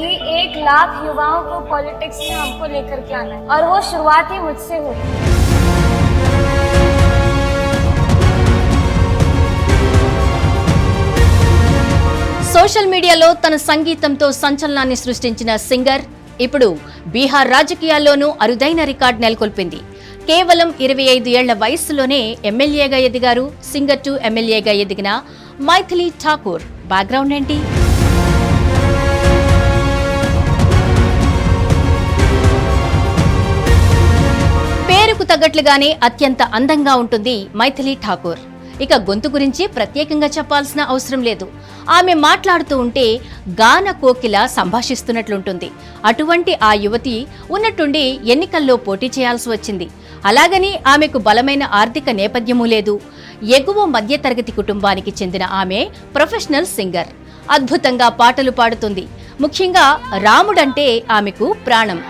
कि एक लाख युवाओं को पॉलिटिक्स में हमको लेकर के आना है और वो शुरुआत ही मुझसे हुई సోషల్ మీడియాలో తన సంగీతంతో సంచలనాన్ని సృష్టించిన సింగర్ ఇప్పుడు బీహార్ రాజకీయాల్లోనూ అరుదైన రికార్డ్ నెలకొల్పింది కేవలం ఇరవై ఐదు ఏళ్ల వయస్సులోనే ఎమ్మెల్యేగా ఎదిగారు సింగర్ టు ఎమ్మెల్యేగా ఎదిగిన మైథిలి ఠాకూర్ బ్యాక్గ్రౌండ్ ఏంటి పేరుకు తగ్గట్లుగానే అత్యంత అందంగా ఉంటుంది మైథిలి ఠాకూర్. ఇక గొంతు గురించి ప్రత్యేకంగా చెప్పాల్సిన అవసరం లేదు. ఆమె మాట్లాడుతూ ఉంటే గాన కోకిల సంభాషిస్తున్నట్లుంటుంది. అటువంటి ఆ యువతి ఉన్నట్టుండి ఎన్నికల్లో పోటీ చేయాల్సి వచ్చింది. అలాగని ఆమెకు బలమైన ఆర్థిక నేపథ్యమూ లేదు. ఎగువ మధ్యతరగతి కుటుంబానికి చెందిన ఆమె ప్రొఫెషనల్ సింగర్. అద్భుతంగా పాటలు పాడుతుంది. ముఖ్యంగా రాముడంటే ఆమెకు ప్రాణం.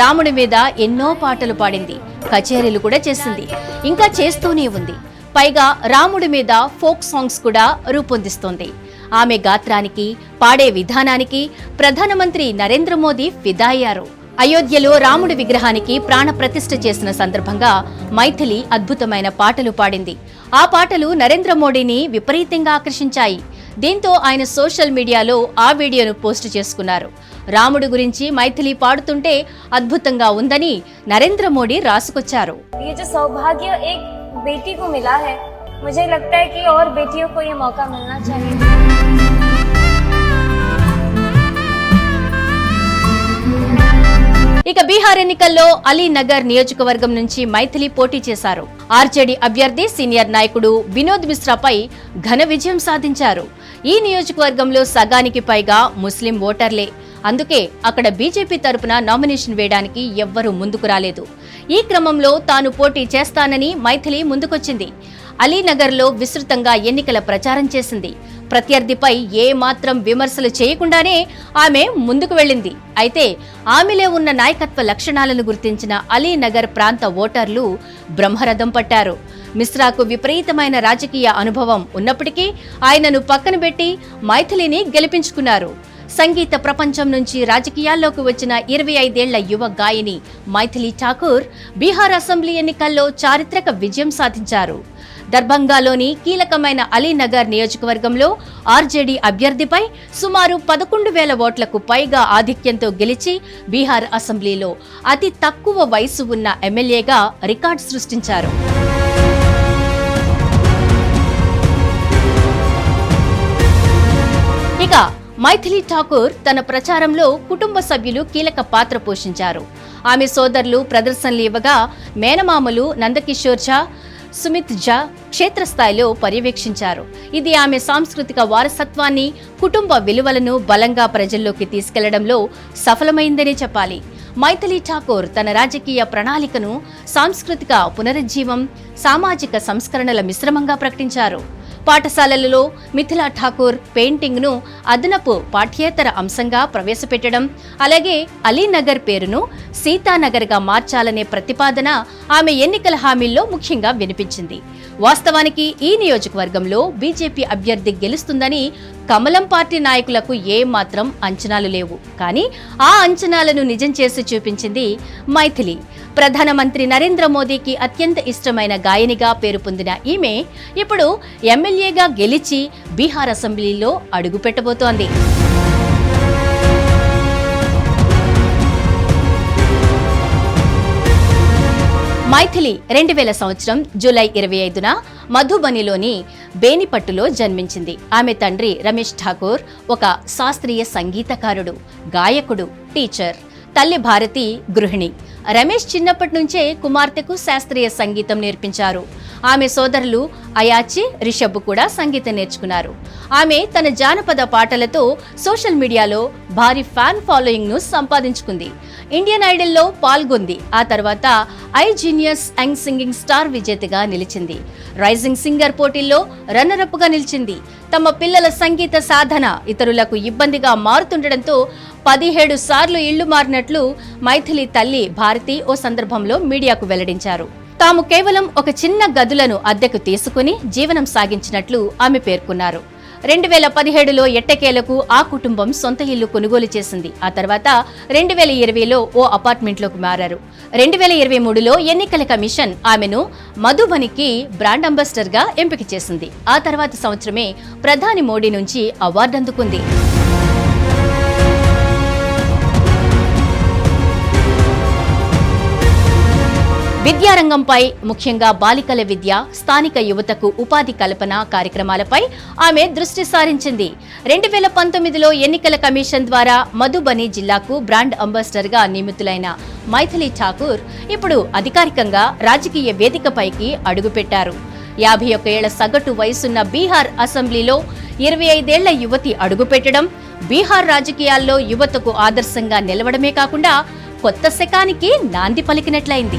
రాముడి మీద ఎన్నో పాటలు పాడింది. కచేరీలు కూడా చేసింది. ఇంకా చేస్తూనే ఉంది. పైగా రాముడి మీద ఫోక్ సాంగ్స్ కూడా రూపొందిస్తోంది. ఆమె గాత్రానికి పాడే విధానానికి ప్రధానమంత్రి నరేంద్ర మోదీ ఫిదా అయ్యారు అయోధ్యలో రాముడి విగ్రహానికి ప్రాణ ప్రతిష్ఠ చేసిన సందర్భంగా మైథిలి అద్భుతమైన పాటలు పాడింది. ఆ పాటలు నరేంద్ర మోడీని విపరీతంగా ఆకర్షించాయి. దీంతో ఆయన సోషల్ మీడియాలో ఆ వీడియోను పోస్టు చేసుకున్నారు రాముడి గురించి మైథిలి పాడుతుంటే అద్భుతంగా ఉందని నరేంద్ర మోడీ రాసుకొచ్చారు ये जो सौभाग्य एक बेटी को मिला है मुझे लगता है कि और बेटियों को ये मौका मिलना चाहिए బీహార్ ఎన్నికల్లో అలీనగర్ నియోజకవర్గం నుంచి మైథిలి పోటీ చేశారు. ఆర్జేడీ అభ్యర్థి సీనియర్ నాయకుడు వినోద్ మిశ్రాపై ఘన విజయం సాధించారు. ఈ నియోజకవర్గంలో సగానికి పైగా ముస్లిం ఓటర్లే. అందుకే అక్కడ బీజేపీ తరపున నామినేషన్ వేయడానికి ఎవ్వరూ ముందుకు రాలేదు. ఈ క్రమంలో తాను పోటీ చేస్తానని మైథిలి ముందుకొచ్చింది. అలీనగర్లో విస్తృతంగా ఎన్నికల ప్రచారం చేసింది. ప్రత్యర్థిపై ఏమాత్రం విమర్శలు చేయకుండానే ఆమె ముందుకు వెళ్ళింది. అయితే ఆమెలో ఉన్న నాయకత్వ లక్షణాలను గుర్తించిన అలీనగర్ ప్రాంత ఓటర్లు బ్రహ్మరథం పట్టారు. మిశ్రాకు విపరీతమైన రాజకీయ అనుభవం ఉన్నప్పటికీ ఆయనను పక్కన పెట్టి మైథిలిని గెలిపించుకున్నారు. సంగీత ప్రపంచం నుంచి రాజకీయాల్లోకి వచ్చిన ఇరవై ఐదేళ్ళ యువ గాయని మైథిలి ఠాకూర్ బీహార్ అసెంబ్లీ ఎన్నికల్లో చారిత్రక విజయం సాధించారు. దర్భంగాలోని కీలకమైన అలీనగర్ నియోజకవర్గంలో ఆర్జేడీ అభ్యర్థిపై సుమారు పదకొండు వేల ఓట్లకు పైగా ఆధిక్యంతో గెలిచి బీహార్ అసెంబ్లీలో అతి తక్కువ వయసు ఉన్న ఎమ్మెల్యేగా రికార్డు సృష్టించారు. ఇక మైథిలి ఠాకూర్ తన ప్రచారంలో కుటుంబ సభ్యులు కీలక పాత్ర పోషించారు. ఆమె సోదరులు ప్రదర్శనలు ఇవ్వగా మేనమామలు నందకిషోర్ ఝా సుమిత్ ఝా క్షేత్రస్థాయిలో పర్యవేక్షించారు. ఇది ఆమె సాంస్కృతిక వారసత్వాన్ని కుటుంబ విలువలను బలంగా ప్రజల్లోకి తీసుకెళ్ళడంలో సఫలమైందనే చెప్పాలి. మైథిలి ఠాకూర్ తన రాజకీయ ప్రణాళికను సాంస్కృతిక పునరుజ్జీవం సామాజిక సంస్కరణల మిశ్రమంగా ప్రకటించారు. పాఠశాలలలో మిథిలా ఠాకూర్ పెయింటింగ్ను అదనపు పాఠ్యేతర అంశంగా ప్రవేశపెట్టడం అలాగే అలీనగర్ పేరును సీతానగర్గా మార్చాలనే ప్రతిపాదన ఆమె ఎన్నికల హామీల్లో ముఖ్యంగా వినిపించింది. వాస్తవానికి ఈ నియోజకవర్గంలో బీజేపీ అభ్యర్థి గెలుస్తుందని కమలం పార్టీ నాయకులకు ఏమాత్రం అంచనాలు లేవు. కానీ ఆ అంచనాలను నిజం చేసి చూపించింది మైథిలి. ప్రధానమంత్రి నరేంద్ర మోదీకి అత్యంత ఇష్టమైన గాయనిగా పేరు పొందిన ఈమె ఇప్పుడు ఎమ్మెల్యేగా గెలిచి బీహార్ అసెంబ్లీలో అడుగుపెట్టబోతోంది మైథిలి రెండు వేల సంవత్సరం జూలై ఇరవై ఐదున మధుబనిలోని బేనిపట్టులో జన్మించింది. ఆమె తండ్రి రమేష్ ఠాకూర్ ఒక శాస్త్రీయ సంగీతకారుడు గాయకుడు టీచర్ తల్లి భారతి గృహిణి. రమేష్ చిన్నప్పటి నుంచే కుమార్తెకు శాస్త్రీయ సంగీతం నేర్పించారు. ఆమె సోదరులు అయాచి రిషబ్ కూడా సంగీతం నేర్చుకున్నారు. ఆమె తన జానపద పాటలతో సోషల్ మీడియాలో భారీ ఫ్యాన్ ఫాలోయింగ్ను సంపాదించుకుంది. ఇండియన్ ఐడల్లో పాల్గొంది. ఆ తర్వాత I genius young singing star విజేతగా నిలిచింది. రైజింగ్ సింగర్ పోటీల్లో రన్నరప్గా నిలిచింది. తమ పిల్లల సంగీత సాధన ఇతరులకు ఇబ్బందిగా మారుతుండటంతో పదిహేడు సార్లు ఇళ్ళు మారినట్లు మైథిలి తల్లి భారతి ఓ సందర్భంలో మీడియాకు వెల్లడించారు. తాము కేవలం ఒక చిన్న గదులను అద్దెకు తీసుకుని జీవనం సాగించినట్లు ఆమె పేర్కొన్నారు. రెండు వేల పదిహేడులో ఎట్టకేలకు ఆ కుటుంబం సొంత ఇల్లు కొనుగోలు చేసింది. ఆ తర్వాత రెండు వేల ఇరవైలో ఓ అపార్ట్మెంట్లోకి మారారు. రెండు వేల ఇరవై మూడులో ఎన్నికల కమిషన్ ఆమెను మధుబనికి బ్రాండ్ అంబాసిడర్గా ఎంపిక చేసింది. ఆ తర్వాత సంవత్సరమే ప్రధాని మోడీ నుంచి అవార్డు అందుకుంది. విద్యారంగంపై ముఖ్యంగా బాలికల విద్య స్థానిక యువతకు ఉపాధి కల్పన కార్యక్రమాలపై ఆమె దృష్టి సారించింది. రెండు వేల పంతొమ్మిదిలో ఎన్నికల కమిషన్ ద్వారా మధుబని జిల్లాకు బ్రాండ్ అంబాసిడర్గా నియమితులైన మైథిలి ఠాకూర్ ఇప్పుడు అధికారికంగా రాజకీయ వేదికపైకి అడుగుపెట్టారు. యాభై ఒక్క ఏళ్ళ సగటు వయసున్న బీహార్ అసెంబ్లీలో ఇరవై ఐదేళ్ళ యువతి అడుగుపెట్టడం బీహార్ రాజకీయాల్లో యువతకు ఆదర్శంగా నిలవడమే కాకుండా కొత్త శకానికి నాంది పలికినట్లయింది.